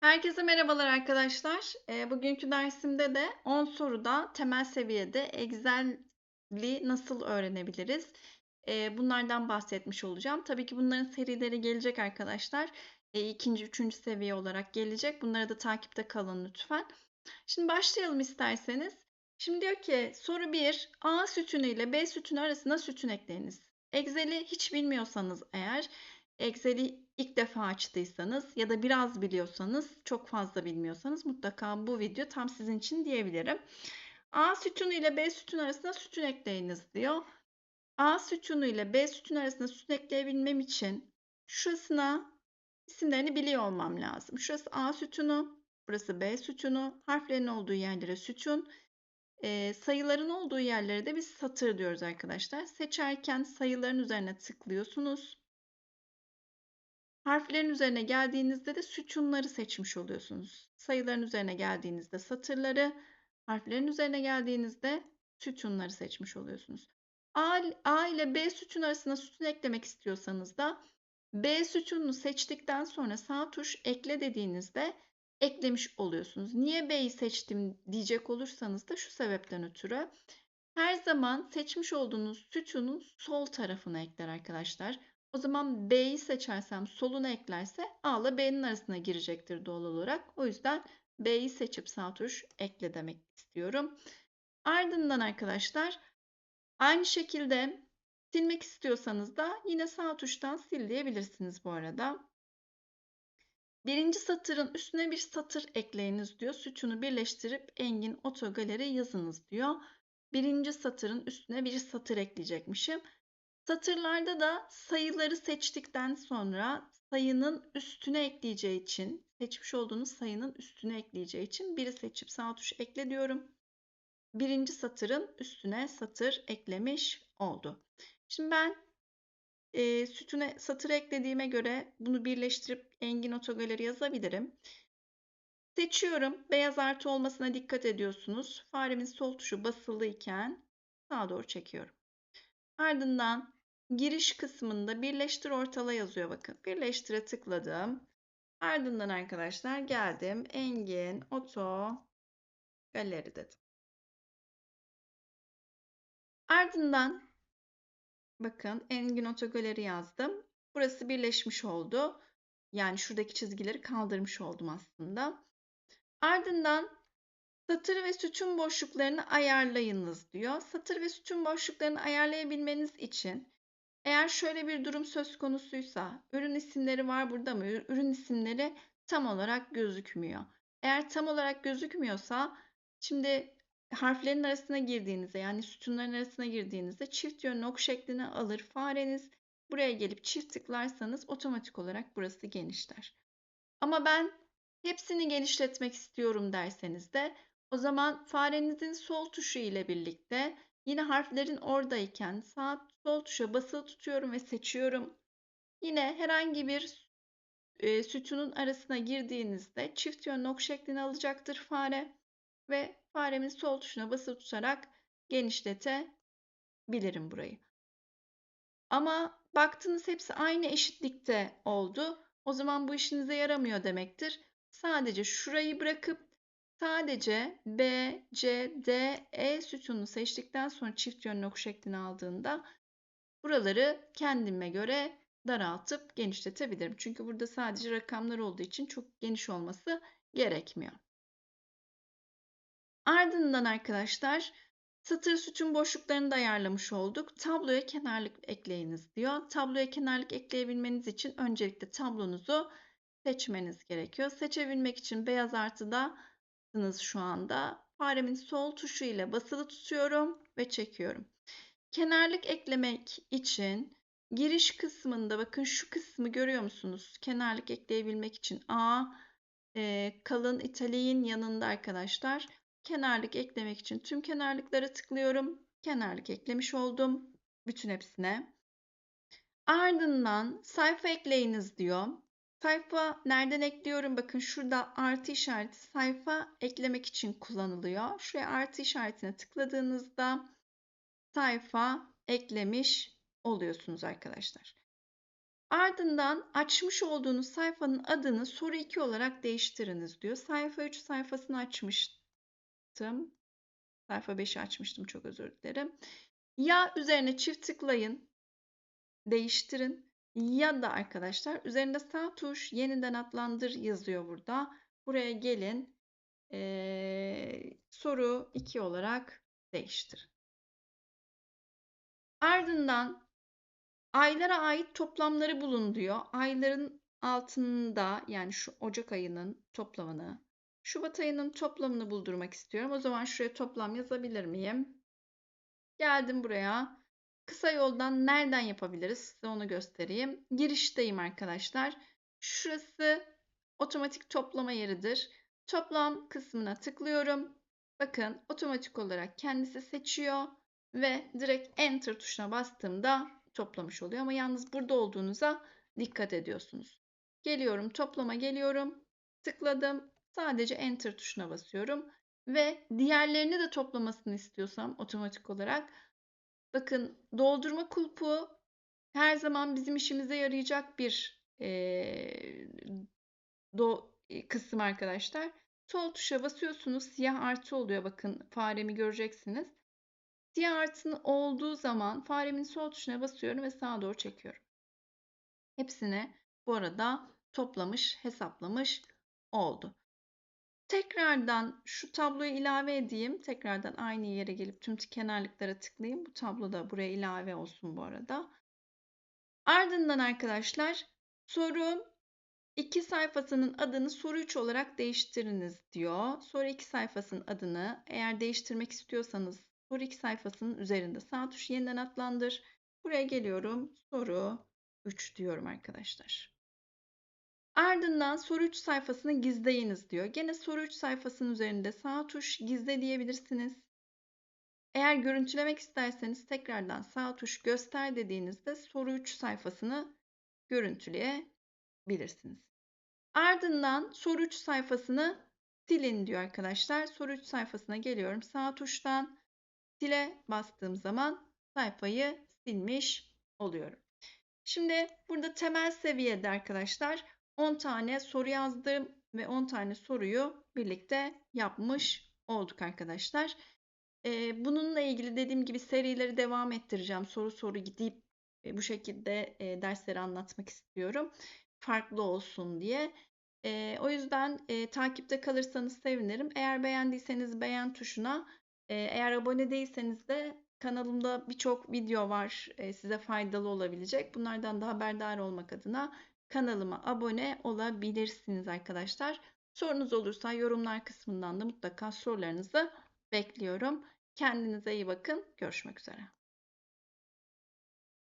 Herkese merhabalar arkadaşlar. Eee, bugünkü dersimde de 10 soruda temel seviyede Excel'i nasıl öğrenebiliriz? Eee, bunlardan bahsetmiş olacağım. Tabii ki bunların serileri gelecek arkadaşlar. Eee, ikinci, üçüncü seviye olarak gelecek. Bunlara da takipte kalın lütfen. Şimdi başlayalım isterseniz. Şimdi diyor ki soru 1. A sütunu ile B sütunu arasına sütun ekleyiniz. Excel'i hiç bilmiyorsanız eğer Excel'i ilk defa açtıysanız ya da biraz biliyorsanız, çok fazla bilmiyorsanız mutlaka bu video tam sizin için diyebilirim. A sütunu ile B sütunu arasında sütun ekleyiniz diyor. A sütunu ile B sütunu arasında sütun ekleyebilmem için şurasına isimlerini biliyor olmam lazım. Şurası A sütunu, burası B sütunu, harflerin olduğu yerlere sütun, e, sayıların olduğu yerlere de biz satır diyoruz arkadaşlar. Seçerken sayıların üzerine tıklıyorsunuz. Harflerin üzerine geldiğinizde de sütunları seçmiş oluyorsunuz. Sayıların üzerine geldiğinizde satırları, harflerin üzerine geldiğinizde sütunları seçmiş oluyorsunuz. A, ile B sütun arasına sütun eklemek istiyorsanız da B sütununu seçtikten sonra sağ tuş ekle dediğinizde eklemiş oluyorsunuz. Niye B'yi seçtim diyecek olursanız da şu sebepten ötürü her zaman seçmiş olduğunuz sütunun sol tarafına ekler arkadaşlar. O zaman B'yi seçersem soluna eklerse A ile B'nin arasına girecektir doğal olarak. O yüzden B'yi seçip sağ tuş ekle demek istiyorum. Ardından arkadaşlar aynı şekilde silmek istiyorsanız da yine sağ tuştan sil diyebilirsiniz bu arada. Birinci satırın üstüne bir satır ekleyiniz diyor. Sütunu birleştirip Engin Otogaleri yazınız diyor. Birinci satırın üstüne bir satır ekleyecekmişim. Satırlarda da sayıları seçtikten sonra sayının üstüne ekleyeceği için, seçmiş olduğunuz sayının üstüne ekleyeceği için biri seçip sağ tuş ekle diyorum. Birinci satırın üstüne satır eklemiş oldu. Şimdi ben e, sütüne satır eklediğime göre bunu birleştirip Engin Otogaleri yazabilirim. Seçiyorum. Beyaz artı olmasına dikkat ediyorsunuz. Faremin sol tuşu basılıyken sağa doğru çekiyorum. Ardından giriş kısmında birleştir ortala yazıyor bakın. Birleştire tıkladım. Ardından arkadaşlar geldim. Engin Oto Galeri dedim. Ardından bakın Engin Oto Galeri yazdım. Burası birleşmiş oldu. Yani şuradaki çizgileri kaldırmış oldum aslında. Ardından Satır ve sütun boşluklarını ayarlayınız diyor. Satır ve sütun boşluklarını ayarlayabilmeniz için eğer şöyle bir durum söz konusuysa ürün isimleri var burada mı? Ürün isimleri tam olarak gözükmüyor. Eğer tam olarak gözükmüyorsa şimdi harflerin arasına girdiğinizde yani sütunların arasına girdiğinizde çift yönlü ok şeklini alır fareniz. Buraya gelip çift tıklarsanız otomatik olarak burası genişler. Ama ben hepsini genişletmek istiyorum derseniz de o zaman farenizin sol tuşu ile birlikte yine harflerin oradayken sağ sol tuşa basılı tutuyorum ve seçiyorum. Yine herhangi bir e, sütunun arasına girdiğinizde çift yönlü ok şeklini alacaktır fare ve faremin sol tuşuna basılı tutarak genişletebilirim burayı. Ama baktınız hepsi aynı eşitlikte oldu. O zaman bu işinize yaramıyor demektir. Sadece şurayı bırakıp Sadece B, C, D, E sütununu seçtikten sonra çift yönlü ok şeklini aldığında buraları kendime göre daraltıp genişletebilirim. Çünkü burada sadece rakamlar olduğu için çok geniş olması gerekmiyor. Ardından arkadaşlar satır sütun boşluklarını da ayarlamış olduk. Tabloya kenarlık ekleyiniz diyor. Tabloya kenarlık ekleyebilmeniz için öncelikle tablonuzu seçmeniz gerekiyor. Seçebilmek için beyaz artıda şu anda. Faremin sol tuşu ile basılı tutuyorum ve çekiyorum. Kenarlık eklemek için giriş kısmında bakın şu kısmı görüyor musunuz? Kenarlık ekleyebilmek için A e, kalın italiğin yanında arkadaşlar. Kenarlık eklemek için tüm kenarlıklara tıklıyorum. Kenarlık eklemiş oldum. Bütün hepsine. Ardından sayfa ekleyiniz diyor. Sayfa nereden ekliyorum? Bakın şurada artı işareti sayfa eklemek için kullanılıyor. Şuraya artı işaretine tıkladığınızda sayfa eklemiş oluyorsunuz arkadaşlar. Ardından açmış olduğunuz sayfanın adını soru 2 olarak değiştiriniz diyor. Sayfa 3 sayfasını açmıştım. Sayfa 5'i açmıştım çok özür dilerim. Ya üzerine çift tıklayın, değiştirin ya da arkadaşlar üzerinde sağ tuş yeniden adlandır yazıyor burada. Buraya gelin ee, soru 2 olarak değiştirin. Ardından aylara ait toplamları bulun diyor. Ayların altında yani şu Ocak ayının toplamını, Şubat ayının toplamını buldurmak istiyorum. O zaman şuraya toplam yazabilir miyim? Geldim buraya. Kısa yoldan nereden yapabiliriz? Size onu göstereyim. Girişteyim arkadaşlar. Şurası otomatik toplama yeridir. Toplam kısmına tıklıyorum. Bakın otomatik olarak kendisi seçiyor ve direkt enter tuşuna bastığımda toplamış oluyor. Ama yalnız burada olduğunuza dikkat ediyorsunuz. Geliyorum toplama geliyorum. Tıkladım. Sadece enter tuşuna basıyorum. Ve diğerlerini de toplamasını istiyorsam otomatik olarak bakın doldurma kulpu her zaman bizim işimize yarayacak bir e, do, kısım arkadaşlar. Sol tuşa basıyorsunuz. Siyah artı oluyor. Bakın faremi göreceksiniz. Siyah artının olduğu zaman faremin sol tuşuna basıyorum ve sağa doğru çekiyorum. Hepsini bu arada toplamış, hesaplamış oldu. Tekrardan şu tabloyu ilave edeyim. Tekrardan aynı yere gelip tüm kenarlıklara tıklayayım. Bu tablo da buraya ilave olsun bu arada. Ardından arkadaşlar soru 2 sayfasının adını soru 3 olarak değiştiriniz diyor. Soru 2 sayfasının adını eğer değiştirmek istiyorsanız soru 2 sayfasının üzerinde sağ tuş yeniden adlandır. Buraya geliyorum. Soru 3 diyorum arkadaşlar. Ardından soru 3 sayfasını gizleyiniz diyor. Gene soru 3 sayfasının üzerinde sağ tuş gizle diyebilirsiniz. Eğer görüntülemek isterseniz tekrardan sağ tuş göster dediğinizde soru 3 sayfasını görüntüleyebilirsiniz. Ardından soru 3 sayfasını silin diyor arkadaşlar. Soru 3 sayfasına geliyorum. Sağ tuştan sile bastığım zaman sayfayı silmiş oluyorum. Şimdi burada temel seviyede arkadaşlar 10 tane soru yazdım ve 10 tane soruyu birlikte yapmış olduk arkadaşlar. Ee, bununla ilgili dediğim gibi serileri devam ettireceğim. Soru soru gidip e, bu şekilde e, dersleri anlatmak istiyorum. Farklı olsun diye. E, o yüzden e, takipte kalırsanız sevinirim. Eğer beğendiyseniz beğen tuşuna, e, eğer abone değilseniz de kanalımda birçok video var e, size faydalı olabilecek. Bunlardan da haberdar olmak adına kanalıma abone olabilirsiniz arkadaşlar. Sorunuz olursa yorumlar kısmından da mutlaka sorularınızı bekliyorum. Kendinize iyi bakın. Görüşmek üzere.